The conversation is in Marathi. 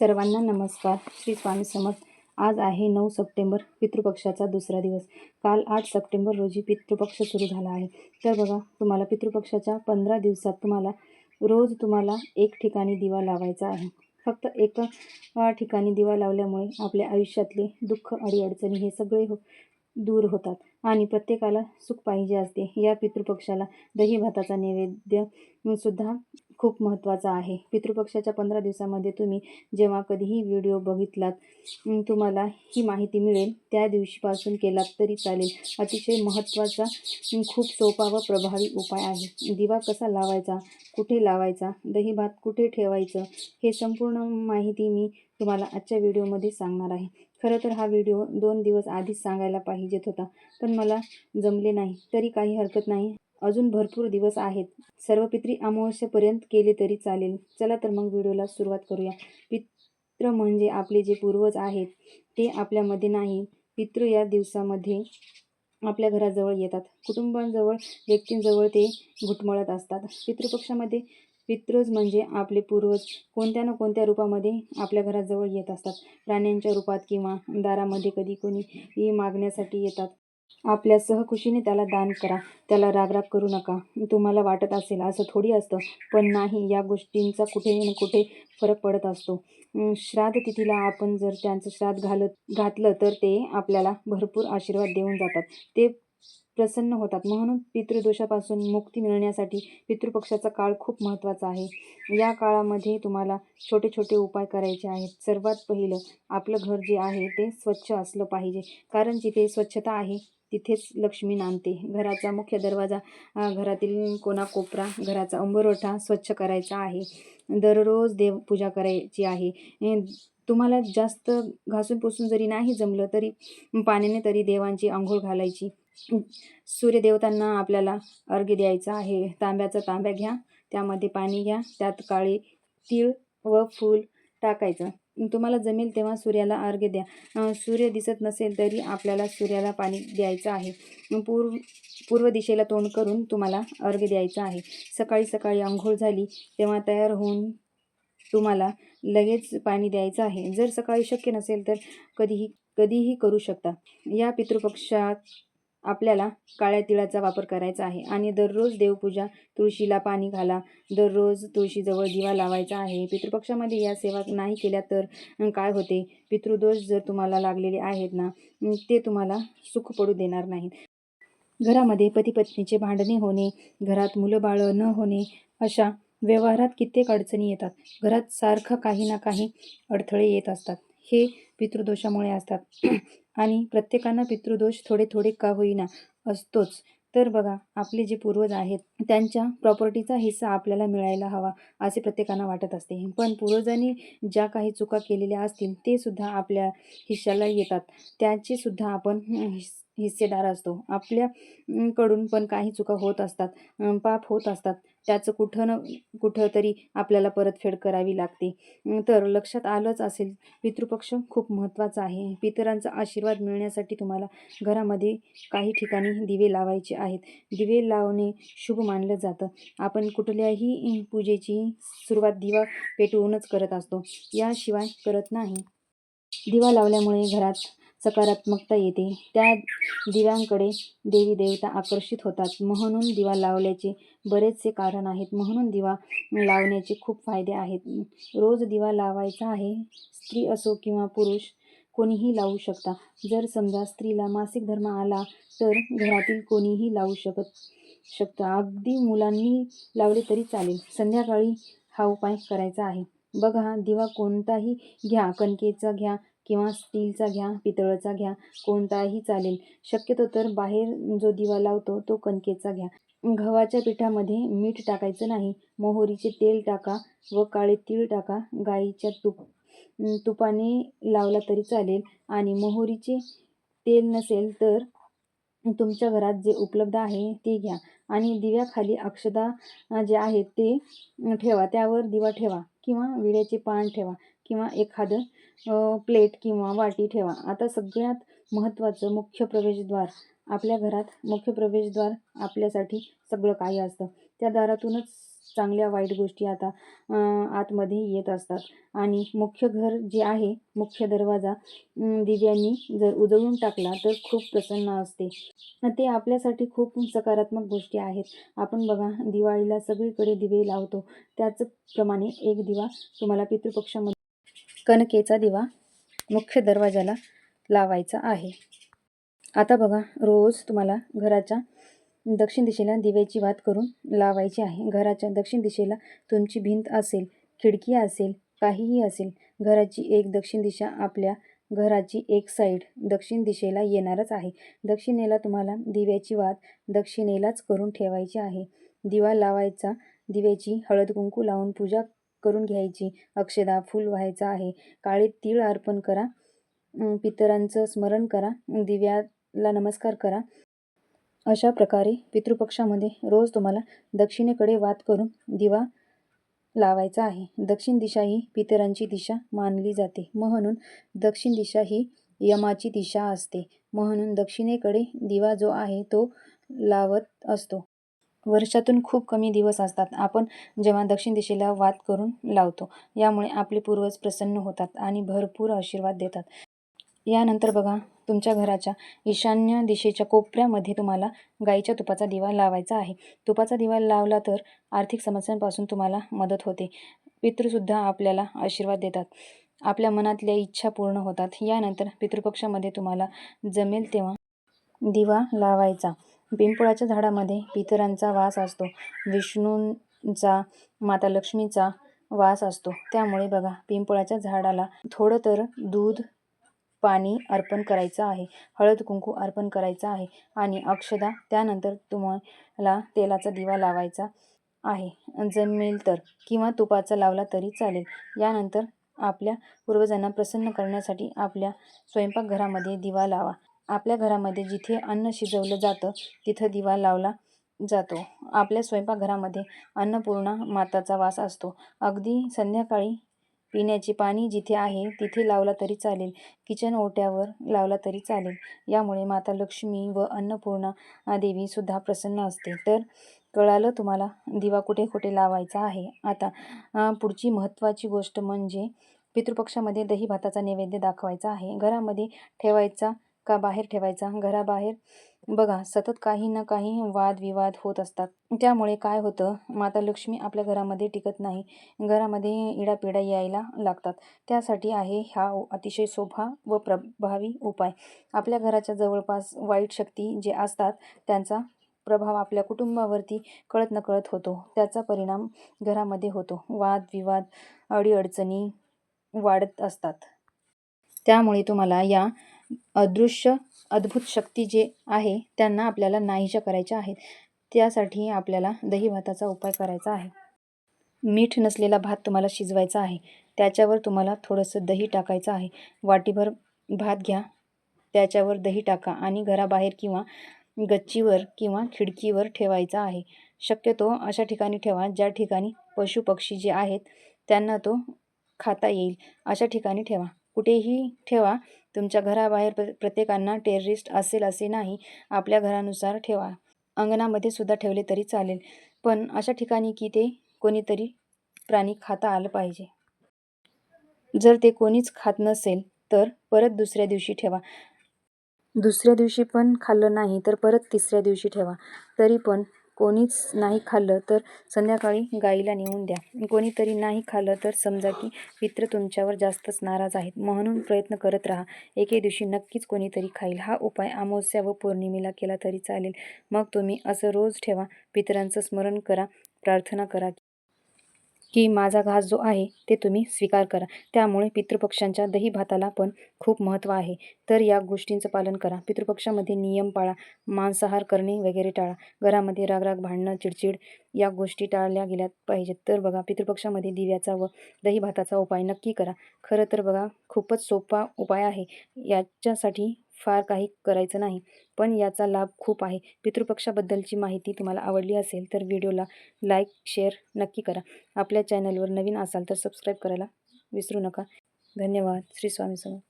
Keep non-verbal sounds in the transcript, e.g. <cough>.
सर्वांना नमस्कार. श्री स्वामी समर्थ. आज आहे नऊ सप्टेंबर पितृपक्षाचा दुसरा दिवस. काल आठ सप्टेंबर रोजी पितृपक्ष सुरू झाला आहे. तर बघा तुम्हाला पितृपक्षाच्या पंधरा दिवसात तुम्हाला रोज तुम्हाला एक ठिकाणी दिवा लावायचा आहे. फक्त एका ठिकाणी दिवा लावल्यामुळे आपल्या आयुष्यातले दुःख अडीअडचणी हे सगळे हो दूर होतात. आणि प्रत्येकाला सुख पाहिजे असते. या पितृपक्षाला दही भाताचा नैवेद्य सुद्धा खूप महत्त्वाचा आहे. पितृपक्षाच्या पंधरा दिवसामध्ये तुम्ही जेव्हा कधीही व्हिडिओ बघितलात तुम्हाला ही माहिती मिळेल. त्या दिवशीपासून केलात तरी चालेल. अतिशय महत्त्वाचा खूप सोपा व प्रभावी उपाय आहे. दिवा कसा लावायचा कुठे लावायचा दही भात कुठे ठेवायचं हे संपूर्ण माहिती मी तुम्हाला आजच्या व्हिडिओमध्ये सांगणार आहे. खरं तर हा व्हिडिओ दोन दिवस आधीच सांगायला पाहिजेत होता पण मला जमले नाही. तरी काही हरकत नाही. अजून भरपूर दिवस आहेत. सर्व पित्री अमावस्येपर्यंत केले तरी चालेल. चला तर मग व्हिडिओला सुरुवात करूया. पित्र म्हणजे आपले जे पूर्वज आहेत ते आपल्यामध्ये नाही. पितृ या दिवसामध्ये आपल्या घराजवळ येतात. कुटुंबांजवळ व्यक्तींजवळ ते घुटमळत असतात. पितृपक्षामध्ये पितृज म्हणजे आपले पूर्वज. कोणत्या ना कोणत्या रूपामध्ये आपल्या घराजवळ येत असतात. प्राण्यांच्या रूपात किंवा दारामध्ये कधी कोणी मागण्यासाठी येतात. आपल्या सहकुशीने त्याला दान करा. त्याला रागराग करू नका. तुम्हाला वाटत असेल असं थोडी असतं पण नाही या गोष्टींचा कुठे ना कुठे फरक पडत असतो. श्राद्ध तिथीला आपण जर त्यांचं श्राद्ध घालत घातलं तर ते आपल्याला भरपूर आशीर्वाद देऊन जातात. ते प्रसन्न होतात. म्हणून पितृदोषापासून मुक्ती मिळण्यासाठी पितृपक्षाचा काळ खूप महत्त्वाचा आहे. या काळामध्ये तुम्हाला छोटे छोटे उपाय करायचे आहेत. सर्वात पहिलं आपलं घर जे आहे ते स्वच्छ असलं पाहिजे. कारण जिथे स्वच्छता आहे तिथेच लक्ष्मी नांदते. घराचा मुख्य दरवाजा घरातील कोणा कोपरा घराचा अंबरोठा स्वच्छ करायचा आहे. दररोज देवपूजा करायची आहे. तुम्हाला जास्त घासून पुसून जरी नाही जमलं तरी पाण्याने तरी देवांची आंघोळ घालायची. सूर्यदेवतांना आपल्याला अर्घ्य द्यायचा आहे. तांब्याचा तांब्या घ्या त्यामध्ये पाणी घ्या त्यात काळे तीळ व फूल टाकायचं. तुम्हाला जमेल तेव्हा सूर्याला अर्घ्य द्या. सूर्य दिसत नसेल तरी आपल्याला सूर्याला पाणी द्यायचं आहे. पूर्व पूर्व दिशेला तोंड करून तुम्हाला अर्घ्य द्यायचं आहे. सकाळी सकाळी आंघोळ झाली तेव्हा तयार होऊन तुम्हाला लगेच पाणी द्यायचं आहे. जर सकाळी शक्य नसेल तर कधीही कधीही करू शकता. या पितृपक्षात आपल्याला काळ्या तिळाचा वापर करायचा आहे. आणि दररोज देवपूजा तुळशीला पाणी घाला दररोज तुळशीजवळ दिवा लावायचा आहे. पितृपक्षामध्ये या सेवा नाही केल्या तर काय होते? पितृदोष जर तुम्हाला लागलेले आहेत ना ते तुम्हाला सुख पडू देणार नाहीत. घरामध्ये पती पत्नीचे भांडणे होणे घरात मुलं बाळं न होणे अशा व्यवहारात कित्येक अडचणी येतात. घरात सारखं काही ना काही अडथळे येत असतात. हे पितृदोषामुळे असतात. <clears throat> आणि प्रत्येकानं पितृदोष थोडे थोडे का होईना असतोच. तर बघा आपले जे पूर्वज आहेत त्यांच्या प्रॉपर्टीचा हिस्सा आपल्याला मिळायला हवा असे प्रत्येकांना वाटत असते. पण पूर्वजांनी ज्या काही चुका केलेल्या असतील ते सुद्धा आपल्या हिश्श्याला येतात. त्याचे सुद्धा आपण हं, हिस्सेदार असतो. आपल्याकडून पण काही चुका होत असतात पाप होत असतात. त्याचं कुठं न कुठं तरी आपल्याला परतफेड करावी लागते. तर लक्षात आलंच असेल पितृपक्ष खूप महत्त्वाचा आहे. पितरांचा आशीर्वाद मिळण्यासाठी तुम्हाला घरामध्ये काही ठिकाणी दिवे लावायचे आहेत. दिवे लावणे शुभ मानलं जातं. आपण कुठल्याही पूजेची सुरुवात दिवा पेटवूनच करत असतो. याशिवाय करत नाही. दिवा लावल्यामुळे घरात सकारात्मकता येते. त्या दिव्यांकडे देवी देवता आकर्षित होतात. म्हणून दिवा लावल्याचे बरेचसे कारण आहेत. म्हणून दिवा लावण्याचे खूप फायदे आहेत. रोज दिवा लावायचा आहे स्त्री असो किंवा पुरुष कोणीही लावू शकता. जर समजा स्त्रीला मासिक धर्म आला तर घरातील कोणीही लावू शकत शकतं. अगदी मुलांनी लावले तरी चालेल. संध्याकाळी हा उपाय करायचा आहे. बघा दिवा कोणताही घ्या कणकेचा घ्या किंवा स्टीलचा घ्या पितळाचा घ्या कोणताही चालेल. शक्यतो तर बाहेर जो दिवा लावतो तो कणकेचा घ्या. गव्हाच्या पिठामध्ये मीठ टाकायचं नाही. मोहरीचे तेल टाका व काळे तीळ टाका. गाईच्या तुप तुपाने लावला तरी चालेल. आणि मोहरीचे तेल नसेल तर तुमच्या घरात जे उपलब्ध आहे ते घ्या. आणि दिव्याखाली अक्षदा जे आहेत ते ठेवा. त्यावर दिवा ठेवा किंवा विड्याचे पान ठेवा. किंवा एखादं प्लेट किंवा वाटी ठेवा. आता सगळ्यात महत्त्वाचं मुख्य प्रवेशद्वार आपल्या घरात मुख्य प्रवेशद्वार आपल्यासाठी सगळं काही असतं. त्या दारातूनच चांगल्या वाईट गोष्टी आता आतमध्ये येत असतात. आणि मुख्य घर जे आहे मुख्य दरवाजा दिव्यांनी जर उजळून टाकला तर खूप प्रसन्न असते. ते आपल्यासाठी खूप सकारात्मक गोष्टी आहेत. आपण बघा दिवाळीला सगळीकडे दिवे लावतो. त्याचप्रमाणे एक दिवा तुम्हाला पितृपक्षामध्ये कणकेचा दिवा मुख्य दरवाजाला लावायचा आहे. आता बघा रोज तुम्हाला घराच्या दक्षिण दिशेला दिव्याची वात करून लावायची आहे. घराच्या दक्षिण दिशेला तुमची भिंत असेल खिडकी असेल काहीही असेल घराची एक दक्षिण दिशा आपल्या घराची एक साईड दक्षिण दिशेला येणारच आहे. दक्षिणेला तुम्हाला दिव्याची वात दक्षिणेलाच करून ठेवायची आहे. दिवा लावायचा दिव्याची हळद कुंकू लावून पूजा करून घ्यायची. अक्षदा फूल व्हायचं आहे. काळे तीळ अर्पण करा. पितरांचं स्मरण करा. दिव्याला नमस्कार करा. अशा प्रकारे पितृपक्षामध्ये रोज तुम्हाला दक्षिणेकडे वात करून दिवा लावायचा आहे. दक्षिण दिशा ही पितरांची दिशा मानली जाते. म्हणून दक्षिण दिशा ही यमाची दिशा असते. म्हणून दक्षिणेकडे दिवा जो आहे तो लावत असतो. वर्षातून खूप कमी दिवस असतात. आपण जेव्हा दक्षिण दिशेला वात करून लावतो यामुळे आपले पूर्वज प्रसन्न होतात आणि भरपूर आशीर्वाद देतात. यानंतर बघा तुमच्या घराच्या ईशान्य दिशेच्या कोपऱ्यामध्ये तुम्हाला गाईच्या तुपाचा दिवा लावायचा आहे. तुपाचा दिवा लावला तर आर्थिक समस्यांपासून तुम्हाला मदत होते. पितृसुद्धा आपल्याला आशीर्वाद देतात. आपल्या मनातल्या इच्छा पूर्ण होतात. यानंतर पितृपक्षामध्ये तुम्हाला जमेल तेव्हा दिवा लावायचा. पिंपळाच्या झाडामध्ये पितरांचा वास असतो. विष्णूंचा माता लक्ष्मीचा वास असतो. त्यामुळे बघा पिंपळाच्या झाडाला थोडं तर दूध पाणी अर्पण करायचं आहे. हळद कुंकू अर्पण करायचं आहे. आणि अक्षदा त्यानंतर तुम्हाला तेलाचा दिवा लावायचा आहे. जमेल तर किंवा तुपाचा लावला तरी चालेल. यानंतर आपल्या पूर्वजांना प्रसन्न करण्यासाठी आपल्या स्वयंपाकघरामध्ये दिवा लावा. आपल्या घरामध्ये जिथे अन्न शिजवलं जातं तिथं दिवा लावला जातो. आपल्या स्वयंपाकघरामध्ये अन्नपूर्णा माताचा वास असतो. अगदी संध्याकाळी पिण्याचे पाणी जिथे आहे तिथे लावला तरी चालेल. किचन ओट्यावर लावला तरी चालेल. यामुळे माता लक्ष्मी व अन्नपूर्णा देवीसुद्धा प्रसन्न असते. तर कळालं तुम्हाला दिवा कुठे कुठे लावायचा आहे? आता पुढची महत्त्वाची गोष्ट म्हणजे पितृपक्षामध्ये दही भाताचा नैवेद्य दाखवायचा आहे. घरामध्ये ठेवायचा का बाहेर ठेवायचा घराबाहेर. बघा सतत काही ना काही वादविवाद होत असतात. त्यामुळे काय होतं माता लक्ष्मी आपल्या घरामध्ये टिकत नाही. घरामध्ये इडापिडा यायला लागतात. त्यासाठी आहे हा अतिशय सोपा व प्रभावी उपाय. आपल्या घराच्या जवळपास वाईट शक्ती जे असतात त्यांचा प्रभाव आपल्या कुटुंबावरती कळत नकळत होतो. त्याचा परिणाम घरामध्ये होतो. वादविवाद अडीअडचणी वाढत असतात. त्यामुळे तुम्हाला या अदृश्य अद्भुत शक्ती जे आहे त्यांना आपल्याला नाहीशा करायच्या आहेत. त्यासाठी आपल्याला दही भाताचा उपाय करायचा आहे. मीठ नसलेला भात तुम्हाला शिजवायचा आहे. त्याच्यावर तुम्हाला थोडंसं दही टाकायचं आहे. वाटीभर भात घ्या. त्याच्यावर दही टाका आणि घराबाहेर किंवा गच्चीवर किंवा खिडकीवर ठेवायचा आहे. शक्यतो अशा ठिकाणी ठेवा ज्या ठिकाणी पशुपक्षी जे आहेत त्यांना तो खाता येईल. अशा ठिकाणी ठेवा. कुठेही ठेवा. तुमच्या घराबाहेर प्र प्रत्येकांना टेररिस्ट असेल असे नाही. आपल्या घरानुसार ठेवा. अंगणामध्ये सुद्धा ठेवले तरी चालेल. पण अशा ठिकाणी की ते कोणीतरी प्राणी खाता आलं पाहिजे. जर ते कोणीच खात नसेल तर परत दुसऱ्या दिवशी ठेवा. दुसऱ्या दिवशी पण खाल्लं नाही तर परत तिसऱ्या दिवशी ठेवा. तरी पण कोणीच नाही खाल्लं तर संध्याकाळी गाईला नेऊन द्या. कोणीतरी नाही खाल्लं तर समजा की पित्र तुमच्यावर जास्तच नाराज आहेत. म्हणून प्रयत्न करत राहा. एके दिवशी नक्कीच कोणीतरी खाईल. हा उपाय अमावस्या व पौर्णिमेला केला तरी चालेल. मग तुम्ही असं रोज ठेवा. पितरांचं स्मरण करा. प्रार्थना करा. की माझा घास जो आहे ते तुम्ही स्वीकार करा. त्यामुळे पितृपक्षांच्या दही भाताला पण खूप महत्त्व आहे. तर या गोष्टींचं पालन करा. पितृपक्षामध्ये नियम पाळा मांसाहार करणे वगैरे टाळा. घरामध्ये रागराग भांडणं चिडचिड या गोष्टी टाळल्या गेल्या पाहिजेत. तर बघा पितृपक्षामध्ये दिव्याचा व दही भाताचा उपाय नक्की करा. खरं तर बघा खूपच सोपा उपाय आहे. याच्यासाठी फार काही करायचं नाही. पण याचा लाभ खूप आहे. पितृपक्षाबद्दलची माहिती तुम्हाला आवडली असेल तर व्हिडिओला लाईक शेअर नक्की करा. आपल्या चॅनलवर नवीन असाल तर सबस्क्राईब करायला विसरू नका. धन्यवाद. श्री स्वामी समर्थ.